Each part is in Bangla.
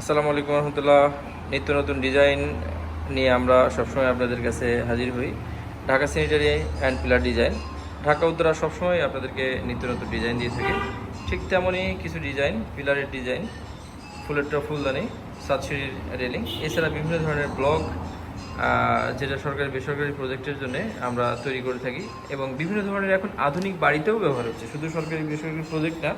আসসালামু আলাইকুম রহমতুল্লাহ। নিত্য নতুন ডিজাইন নিয়ে আমরা সবসময় আপনাদের কাছে হাজির হই। Dhaka sanitary and pillar design Dhaka Uttara সবসময় আপনাদেরকে নিত্য নতুন ডিজাইন দিয়ে থাকে। ঠিক তেমনই কিছু ডিজাইন পিলারের ডিজাইন ফুলেরটা ফুলদানি সাতশিরির রেলিং এছাড়া বিভিন্ন ধরনের ব্লগ যেটা সরকারি, বেসরকারি প্রজেক্টের জন্য আমরা তৈরি করে থাকি। এবং বিভিন্ন ধরনের এখন আধুনিক বাড়িতেও ব্যবহার হচ্ছে। শুধু সরকারি, বেসরকারি প্রজেক্ট না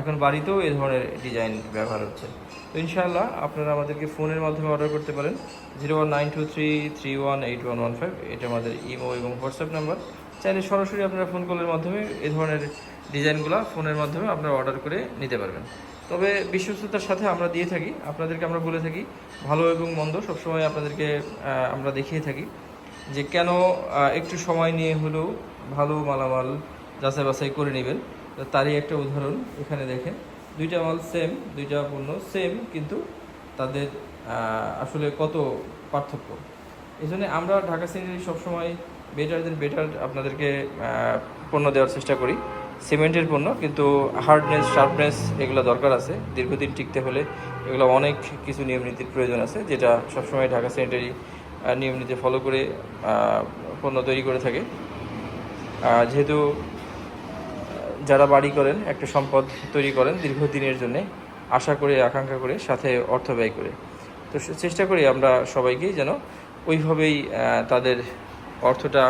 এখন বাড়িতেও এই ধরনের ডিজাইন ব্যবহার হচ্ছে। তো ইনশাআল্লাহ আপনারা আমাদেরকে ফোনের মাধ্যমে অর্ডার করতে পারেন। Zero one nine two three three one eight one one five এটা আমাদের ইমো এবং হোয়াটসঅ্যাপ নাম্বার চাইলে সরাসরি আপনারা ফোন কলের মাধ্যমে এই ধরনের ডিজাইনগুলো ফোনের মাধ্যমে আপনারা অর্ডার করে নিতে পারবেন। তবে বিশ্বস্ততার সাথে আমরা দিয়ে থাকি। আপনাদেরকে আমরা বলে থাকি, ভালো এবং মন্দ সবসময় আপনাদেরকে আমরা দেখিয়ে থাকি যে কেন একটু সময় নিয়ে হলেও ভালো মালামাল যাচাই বাছাই করে নেবেন। তারই একটা উদাহরণ এখানে দেখেন। দুইটা মাল সেম দুইটা পণ্য সেম কিন্তু তাদের আসলে কত পার্থক্য। এই জন্য আমরা ঢাকা সিনারি সবসময় বেটার দেন বেটার আপনাদেরকে পণ্য দেওয়ার চেষ্টা করি। সিমেন্টের পণ্য, কিন্তু হার্ডনেস শার্পনেস এগুলো দরকার আছে। দীর্ঘদিন টিকতে হলে এগুলো অনেক কিছু নিয়ম নীতির প্রয়োজন আছে, যেটা সবসময় ঢাকা স্যানিটারি নিয়ম নীতি ফলো করে পণ্য তৈরি করে থাকে। যেহেতু যারা বাড়ি করেন, একটা সম্পদ তৈরি করেন দীর্ঘদিনের জন্য, আশা করে, আকাঙ্ক্ষা করে, সাথে অর্থ ব্যয় করে। তো চেষ্টা করি আমরা সবাইকেই যেন ওইভাবেই তাদের অর্থটা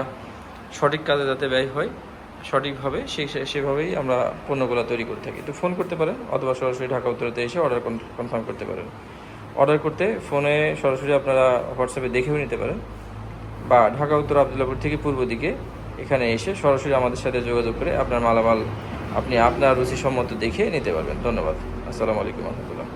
সঠিক কাজে যাতে ব্যয় হয়, সঠিকভাবে সেই সেভাবেই আমরা পণ্যগুলো তৈরি করে থাকি। তো ফোন করতে পারেন অথবা সরাসরি ঢাকা উত্তরতে এসে অর্ডার কনফার্ম করতে পারেন। অর্ডার করতে ফোনে সরাসরি আপনারা হোয়াটসঅ্যাপে দেখেও নিতে পারেন। বা ঢাকা উত্তর আবদুল্লাপুর থেকে পূর্ব দিকে এখানে এসে সরাসরি আমাদের সাথে যোগাযোগ করে আপনার মালামাল আপনি আপনার রুচিসম্মত দেখে নিতে পারবেন। ধন্যবাদ। আসসালামু আলাইকুম রহমতুল্লাহ।